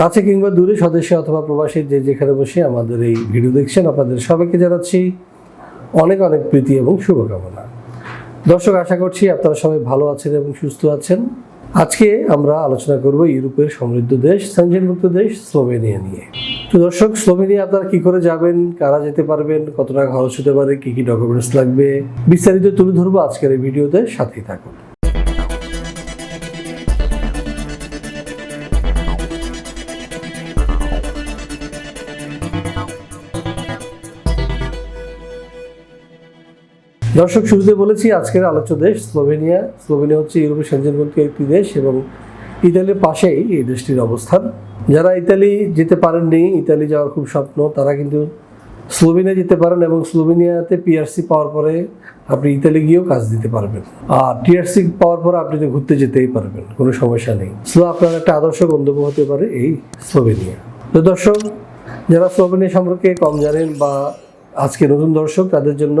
কাছে কিংবা দূরে স্বদেশে অথবা প্রবাসী যে যেখানে বসে আমাদের এই ভিডিও দেখছেন, আপনাদের সবাইকে জানাচ্ছি অনেক অনেক প্রীতি এবং শুভকামনা। দর্শক, আশা করছি আপনারা সবাই ভালো আছেন এবং সুস্থ আছেন। আজকে আমরা আলোচনা করব ইউরোপের সমৃদ্ধ দেশ সেনজেনভুক্ত দেশ, স্লোভেনিয়া নিয়ে। তো দর্শক, স্লোভেনিয়া আপনারা কি করে যাবেন, কারা যেতে পারবেন, কত টাকা খরচ হতে পারে, কি কি ডকুমেন্টস লাগবে, বিস্তারিত তুলে ধরবো আজকের এই ভিডিওতে, সাথেই থাকুন। দর্শক, শুরুতে বলেছি, আজকের আলোচ্য দেশ স্লোভেনিয়া। স্লোভেনিয়া হচ্ছে ইউরোপের সেনজেনভুক্ত একটি দেশ এবং ইতালির পাশেই এই দেশটির অবস্থান। যারা ইতালি যেতে পারেননি, ইতালি যাওয়ার খুব স্বপ্ন, তারা কিন্তু স্লোভেনিয়া যেতে পারেন এবং স্লোভেনিয়াতে পিআরসি পাওয়ার পরে আপনি ইতালি গিয়েও কাজ দিতে পারবেন। আর টিআরসি পাওয়ার পরে আপনি তো ঘুরতে যেতেই পারবেন, কোনো সমস্যা নেই। সো আপনার একটা আদর্শ গন্তব্য হতে পারে এই স্লোভেনিয়া। তো দর্শক, যারা স্লোভেনিয়া সম্পর্কে কম জানেন বা আজকে নতুন দর্শক, তাদের জন্য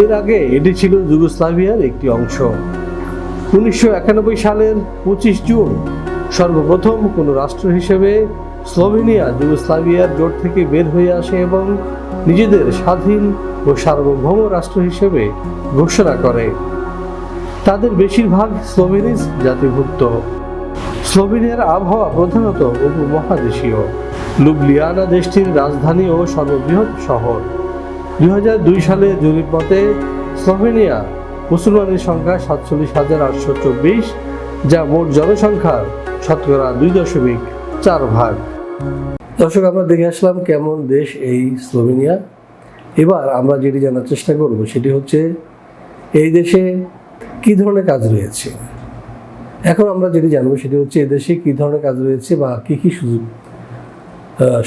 এর আগে এটি ছিল যুগোস্লাভিয়ার একটি অংশ। উনিশশো একানব্বই সালের পঁচিশ জুন সর্বপ্রথম কোনো রাষ্ট্র হিসেবে স্লোভেনিয়া, যুগোস্লাভিয়ার জোট থেকে বের হয়ে আসে এবং নিজেদের স্বাধীন ও সার্বভৌম রাষ্ট্র হিসেবে ঘোষণা করে। তাদের বেশিরভাগ স্লোভেনিস জাতিভুক্ত। স্লোভেনিয়ার আবহাওয়া প্রধানত উপমহাদেশীয়। লুবলিয়ানা দেশটির রাজধানী ও সর্ববৃহৎ শহর। দুই হাজার দুই সালে জরিপ মতে স্লোভেনিয়া মুসলমানের সংখ্যা সাতচল্লিশ হাজার আটশো চব্বিশ, যা মোট জনসংখ্যার শতকরা দুই দশমিক চার ভাগ। দর্শক, আমরা দেখে আসলাম কেমন দেশ এই স্লোভেনিয়া। এবার আমরা যেটি জানার চেষ্টা করব সেটি হচ্ছে, এই দেশে কী ধরনের কাজ রয়েছে? এখন আমরা যেটি জানব সেটি হচ্ছে, এই দেশে কী ধরনের কাজ রয়েছে বা কী কী সুযোগ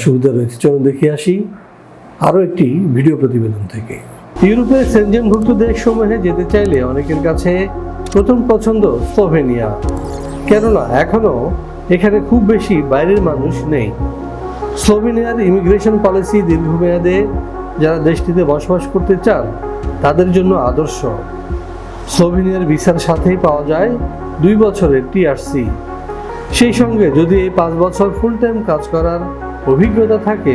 সুবিধা রয়েছে? চলুন দেখে আসি। আরও একটি ভিডিও প্রতিবেদন থেকে। ইউরোপের সেনজেনভুক্ত দেশসমূহে যেতে চাইলে অনেকের কাছে প্রথম পছন্দ স্লোভেনিয়া। কেননা এখনও এখানে খুব বেশি বাইরের মানুষ নেই। স্লোভেনিয়ার ইমিগ্রেশন পলিসি দীর্ঘমেয়াদে যারা দেশটিতে বসবাস করতে চান, তাদের জন্য আদর্শ। স্লোভেনিয়ার ভিসার সাথেই পাওয়া যায় দুই বছরের টিআরসি সেই সঙ্গে যদি এই পাঁচ বছর ফুল টাইম কাজ করার অভিজ্ঞতা থাকে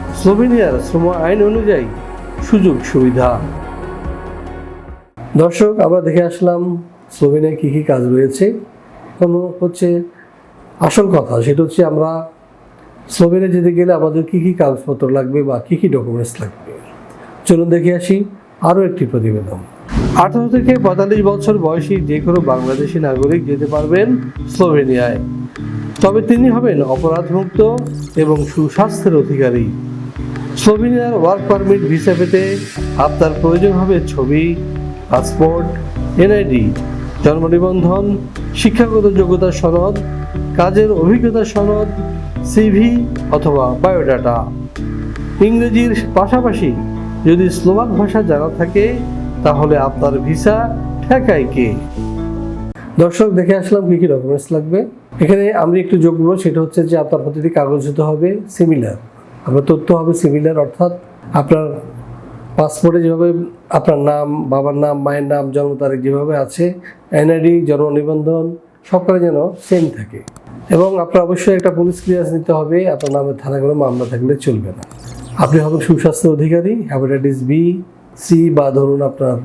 স্লোভেনিয়ার শ্রম আইন অনুযায়ী সুযোগ সুবিধা। দর্শক, আমরা দেখে আসলাম স্লোভেনিয়ায় কী কী কাজ রয়েছে। কোনো হচ্ছে আসল কথা, সেটা হচ্ছে আমরা স্লোভেনিয়া যেতে গেলে আমাদের কী কী কাগজপত্র লাগবে বা কী কী ডকুমেন্টস লাগবে। চলুন দেখে আসি আরও একটি প্রতিবেদন। আঠারো থেকে পঁয়তাল্লিশ বছর বয়সী যে কোনো বাংলাদেশি নাগরিক যেতে পারবেন স্লোভেনিয়ায়। তবে তিনি হবেন অপরাধমুক্ত এবং সুস্বাস্থ্যের অধিকারী। স্লোভেনিয়ার ওয়ার্ক পারমিট ভিসা পেতে আপনার প্রয়োজন হবে ছবি, পাসপোর্ট, এনআইডি, জন্ম নিবন্ধন, শিক্ষাগত যোগ্যতা সনদ, কাজের অভিজ্ঞতা সনদ সিভি অথবা বায়োডাটা। ইংরেজির পাশাপাশি যদি স্লোভাক ভাষা জানা থাকে, তাহলে আপনার ভিসা ঠেকায় কে? দর্শক, দেখে আসলাম কি কি ডকুমেন্টস লাগবে। এখানে আমি একটু যোগ করব, সেটা হচ্ছে যে আপনার প্রতিটি কাগজ হতে হবে সিমিলার আপনার তথ্য হবে সিমিলার অর্থাৎ আপনার পাসপোর্টে যেভাবে আপনার নাম, বাবার নাম, মায়ের নাম, জন্ম তারিখ যেভাবে আছে এনআইডি জন্ম নিবন্ধন সবকটা যেন সেম থাকে। এবং আপনার অবশ্যই একটা পুলিশ ক্লিয়ারেন্স নিতে হবে, আপনার নামে থানা করে মামলা থাকলে চলবে না। আপনি হবেন সুস্বাস্থ্য অধিকারী হ্যাপাটাইটিস বি সি বা ধরুন আপনার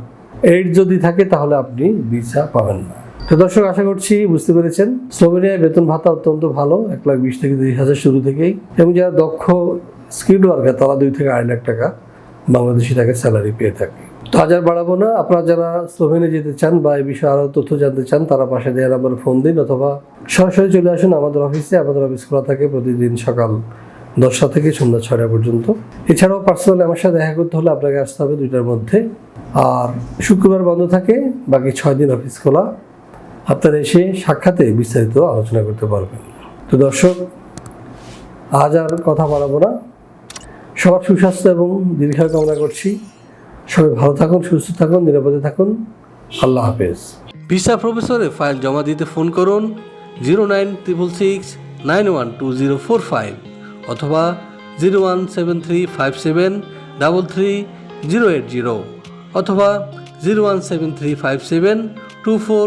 এইড যদি থাকে, তাহলে আপনি ভিসা পাবেন না। দর্শক, আশা করছি বুঝতে পেরেছেন। স্লোভেনিয়ায় বেতন ভাতা অত্যন্ত ভালো, এক লাখ বিশ থেকে দুই হাজার শুরু থেকেই। এবং যারা দক্ষ স্কিল্ড ওয়ার্কার, তারা দুই থেকে আড়াই লাখ টাকা বাংলাদেশি টাকা স্যালারি পেয়ে থাকে। তো হাজার বাড়াবো না। আপনারা যারা স্লোভেনিয়া যেতে চান বা এই বিষয়ে আরও তথ্য জানতে চান, তারা পাশে দেওয়ার নাম্বারে ফোন দিন অথবা সরাসরি চলে আসুন আমাদের অফিসে। আমাদের অফিস খোলা থাকে প্রতিদিন সকাল দশটা থেকে সন্ধ্যা ছয়টা পর্যন্ত। এছাড়াও পার্সোনালি আমার সাথে দেখা করতে হলে আপনাকে আসতে হবে দুইটার মধ্যে। আর শুক্রবার বন্ধ থাকে, বাকি ছয় দিন অফিস খোলা। আপনারা এসে সাক্ষাতে বিস্তারিত আলোচনা করতে পারবেন। তো দর্শক, আজ আর কথা বাড়াবো না। সবার সুস্বাস্থ্য এবং দীর্ঘায়ু কামনা করছি। সবাই ভালো থাকুন, সুস্থ থাকুন, নিরাপদে থাকুন। আল্লাহ হাফেজ। ভিসা প্রফেসরে ফাইল জমা দিতে ফোন করুন zero nine triple six nine one two zero four five অথবা zero one seven three five seven double three zero eight zero অথবা zero one seven three five seven two four